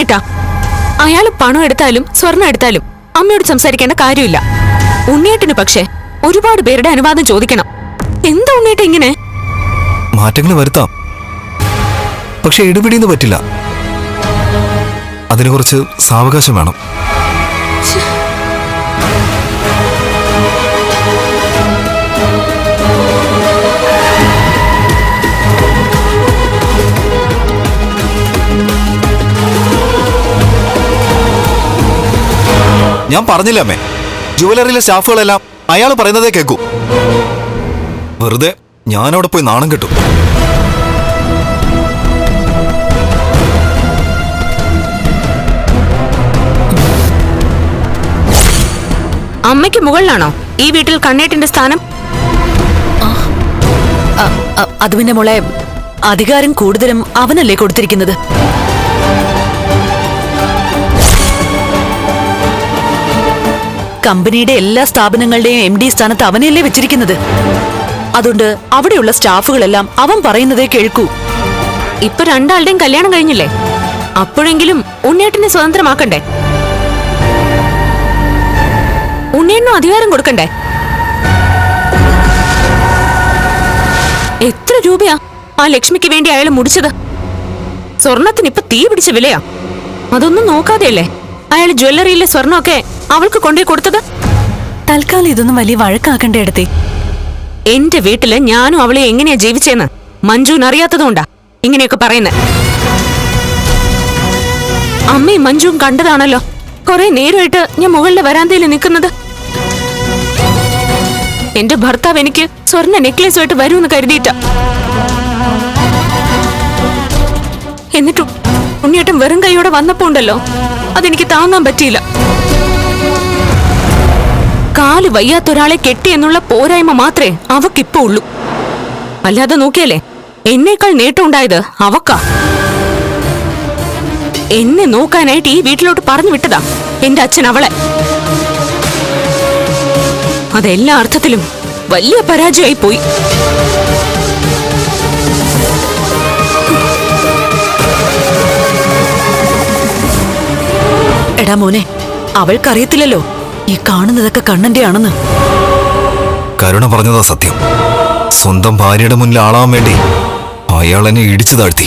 ഉണ്ണിയേട്ടാ അയാൾ പണം എടുത്താലും സ്വർണം എടുത്താലും അമ്മയോട് സംസാരിക്കേണ്ട കാര്യമില്ല. ഉണ്ണിയേട്ടന് പക്ഷേ ഒരുപാട് പേരുടെ അനുവാദം ചോദിക്കണം. എന്താ ഉണ്ണിയേട്ട ഇങ്ങനെ? മാറ്റങ്ങൾ വരുത്താം. പക്ഷെ ഇടപിടിന്ന് പറ്റില്ല. അതിനെ കുറച്ച് സാവകാശം വേണം. ഞാൻ പറഞ്ഞില്ല അമ്മേ? ജുവലറിയിലെ സ്റ്റാഫുകളെല്ലാം അയാൾ പറയുന്നതേ കേൾക്കൂ വെറുതെ ഞാനവിടെ പോയി നാണം കിട്ടും. അമ്മയ്ക്ക് മുകളിലാണോ? ഈ വീട്ടിൽ കണ്ണേട്ടിന്റെ സ്ഥാനം? അത് പിന്നെ മോളെ അധികാരം കൂടുതലും അവനല്ലേ കൊടുത്തിരിക്കുന്നത്? കമ്പനിയുടെ എല്ലാ സ്ഥാപനങ്ങളുടെയും എം ഡി സ്ഥാനത്ത് അവനെയല്ലേ വെച്ചിരിക്കുന്നത്? അതുകൊണ്ട് അവിടെയുള്ള സ്റ്റാഫുകളെല്ലാം അവൻ പറയുന്നതേ കേൾക്കൂ. ഇപ്പൊ രണ്ടാളുടെയും കല്യാണം കഴിഞ്ഞില്ലേ? അപ്പോഴെങ്കിലും ഉണ്ണിയേട്ടനെ സ്വതന്ത്രമാക്കണ്ടേ? ഉണ്ണിയേട്ടനും അധികാരം കൊടുക്കണ്ടേ? എത്ര രൂപയാ ആ ലക്ഷ്മിക്ക് വേണ്ടി അയാൾ മുടിച്ചത്? സ്വർണത്തിന് ഇപ്പൊ തീ പിടിച്ച വിലയാ. അതൊന്നും നോക്കാതെയല്ലേ? അയാൾ ജ്വല്ലറിയിലെ സ്വർണമൊക്കെ അവൾക്ക് കൊണ്ടേ കൊടുത്തത്? തൽക്കാലം ഇതൊന്നും വലിയ വഴക്കാക്കണ്ട അടുത്തേ എന്റെ വീട്ടിൽ ഞാനും അവളെ എങ്ങനെയാ ജീവിച്ചേന്ന്? മഞ്ജുവിന് അറിയാത്തതുകൊണ്ടാ ഇങ്ങനെയൊക്കെ പറയുന്നത് അമ്മയും മഞ്ജുവും കണ്ടതാണല്ലോ. കുറെ നേരമായിട്ട് ഞാൻ മുകളിലെ വരാന്തയിൽ നിൽക്കുന്നത്. എന്റെ ഭർത്താവ് എനിക്ക് സ്വർണ നെക്ലേസുമായിട്ട് വരുമെന്ന് കരുതിയിട്ട. എന്നിട്ടും ഉണ്ണിയേട്ടൻ വെറും കൈയോടെ വന്നപ്പോ ഉണ്ടല്ലോ അതെനിക്ക് താങ്ങാൻ പറ്റിയില്ല. കാൽ വയ്യാത്ത ഒരാളെ കെട്ടി എന്നുള്ള പോരായ്മ മാത്രമേ അവക്കിപ്പോ ഉള്ളൂ. അല്ലാതെ നോക്കിയല്ലേ എന്നേക്കാൾ നേട്ടമുണ്ടായത് അവക്കാ. എന്നെ നോക്കാനായിട്ട് ഈ വീട്ടിലോട്ട് പറഞ്ഞു വിട്ടതാ എന്റെ അച്ഛൻ അവളെ. അതെല്ലാ അർത്ഥത്തിലും വലിയ പരാജയമായി പോയി. എടാ മോനെ അവൾക്കറിയത്തില്ലല്ലോ. ഈ കാണുന്നതൊക്കെ കണ്ണന്റെ ആണെന്ന് കരുണ പറഞ്ഞതാ സത്യം. സ്വന്തം ഭാര്യയുടെ മുന്നിൽ ആളാവാൻ വേണ്ടി അയാൾ എന്നെ ഇടിച്ചു താഴ്ത്തി.